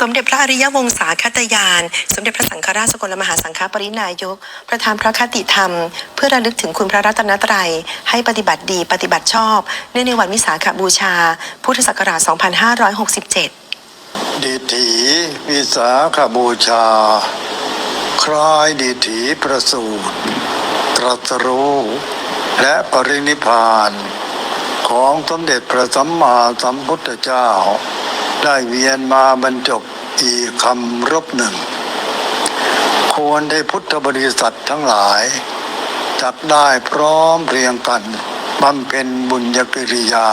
สมเด็จพระอริยวงศาคตยาน สมเด็จพระสังฆราชสกลมหาสังฆปรินายก ประธานพระคติธรรม เพื่อระลึกถึงคุณพระรัตนตรัย ให้ปฏิบัติดีปฏิบัติชอบ เนื่องในวันวิสาขบูชา พุทธศักราช 2567 ดิถีวิสาขบูชา คล้ายดิถีประสูติตรัสรู้และปรินิพาน ของสมเด็จพระสัมมาสัมพุทธเจ้า ได้เวียนมาบรรจบอีกคำรบหนึ่ง ควรได้พุทธบริษัททั้งหลาย จักได้พร้อมเพรียงกันบำเพ็ญบุญญกิริยา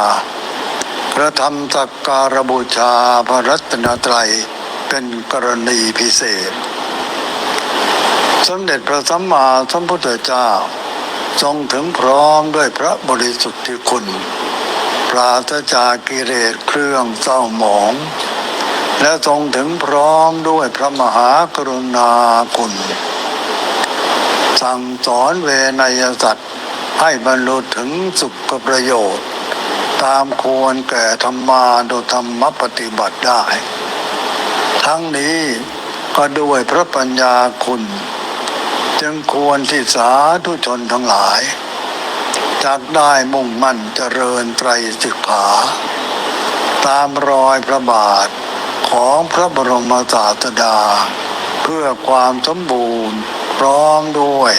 กระทำสักการบูชาพระรัตนตรัยเป็นกรณีพิเศษ สมเด็จพระสัมมาสัมพุทธเจ้า ทรงถึงพร้อมด้วยพระบริสุทธิคุณ ราศจากกิเลสเครื่องเศร้าหมอง และทรงถึงพร้อมด้วยพระมหากรุณาคุณ สั่งสอนเวนยสัตว์ให้บรรลุถึงสุขประโยชน์ ตามควรแก่ธรรมานุธรรมปฏิบัติได้ ทั้งนี้ก็ด้วยพระปัญญาคุณ จึงควรที่สาธุชนทั้งหลาย จากได้มุ่งมั่นเจริญไตรสิกขา ตามรอยพระบาทของพระบรมศาสดา เพื่อความสมบูรณ์พร้อมด้วย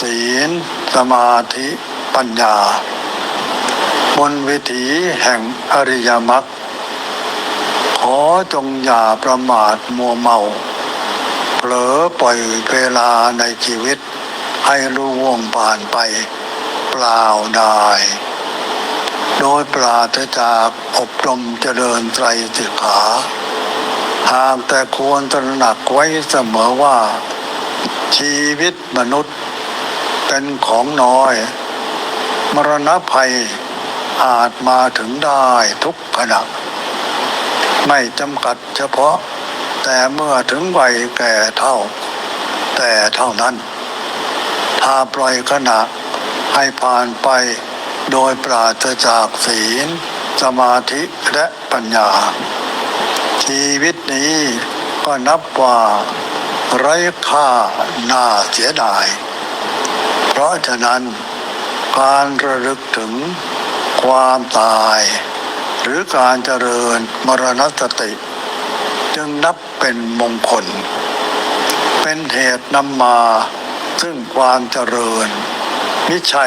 ศีล สมาธิปัญญา บนวิถีแห่งอริยมรรคขอจงอย่าประมาทมัวเมาเผลอปล่อยเวลาในชีวิตให้ล่วงผ่านไป ปล่าไดายโดยปราศจากอบรมเจริญไตรสิกขาหากแต่ควรตระหนักไว้เสมอว่า ชีวิตมนุษย์เป็นของน้อย มรณภัยอาจมาถึงได้ทุกขณะไม่จำกัดเฉพาะ แต่เมื่อถึงวัยแก่เท่า แต่เท่านั้น ถ้าปล่อยขณะ ให้ผ่านไป โดยปราศจากศีล สมาธิและปัญญา ชีวิตนี้ก็นับว่าไร้ค่าน่าเสียดาย เพราะฉะนั้นการระลึกถึงความตาย หรือการเจริญมรณสติ จึงนับเป็นมงคล เป็นเหตุนำมาซึ่งความเจริญ ม่ใช่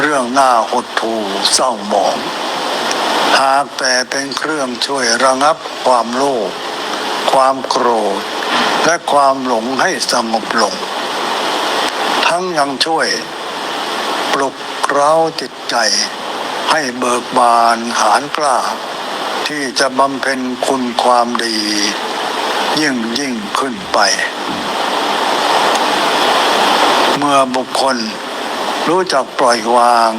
เรื่องหน่าหดหู่เศร้าหมอง หากแต่เป็นเครื่องช่วยระงับความโลภความโกรธ และความหลงให้สงบลง ทั้งยังช่วย ปลุกเร้าจิตใจ ให้เบิกบานหานกล้า ที่จะบำเพ็ญคุณความดี ยิ่งยิ่งขึ้นไป เมื่อบุคคล รู้จักปล่อยวาง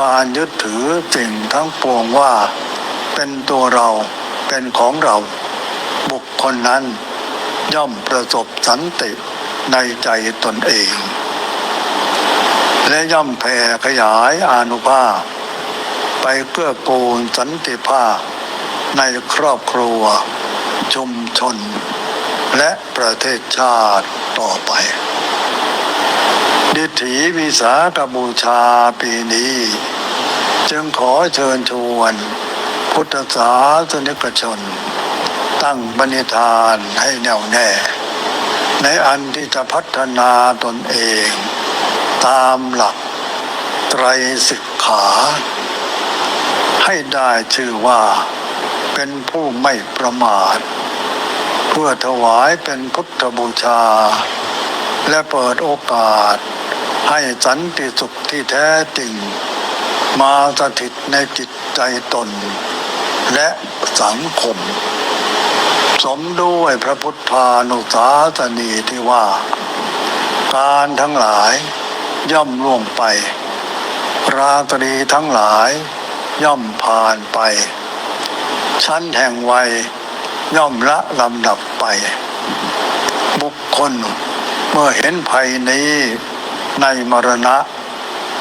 การยึดถือสิ่งทั้งปวงว่า เป็นตัวเราเป็นของเรา บุคคลนั้น ย่อมประสบสันติในใจตนเอง และย่อมแผ่ขยายอานุภาพไปเพื่อกูลสันติภาพ ในครอบครัว ชุมชน และประเทศชาติต่อไป ดิถีวิสาขบูชาปีนี้ จึงขอเชิญชวน พุทธศาสนิกชน ตั้งบณิธานให้แน่วแน่ ในอันที่จะพัฒนาตนเอง ตามหลักไตรสิกขา ให้ได้ชื่อว่าเป็นผู้ไม่ประมาท เพื่อถวายเป็นพุทธบูชา และเปิดโอกาส ให้สันติสุขที่แท้จริง มาสถิตในจิตใจตน และสังคม สมด้วยพระพุทธานุสาสนีที่ว่า การทั้งหลายย่อมล่วงไป ราตรีทั้งหลายย่อมผ่านไป ชั้นแห่งวัยย่อมละลำดับไป บุคคล มื่อเห็นภัยนี้ในมรณะ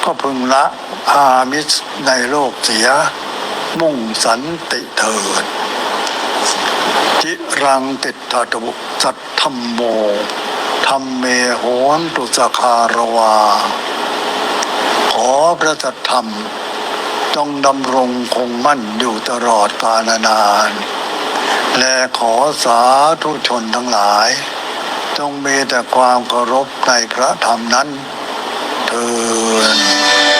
ก็พึงละอามิสในโลกเสีย มุ่งสันติเถิดจิรังติดตตุสัตธรรมโมธรรมเมโหนตุสคารวา ขอพระสัทธรรมจงดำรงคงมั่นอยู่ตลอดกาลนาน และขอสาธุชนทั้งหลาย จงมีแต่ความเคารพในพระธรรมนั้นเถิด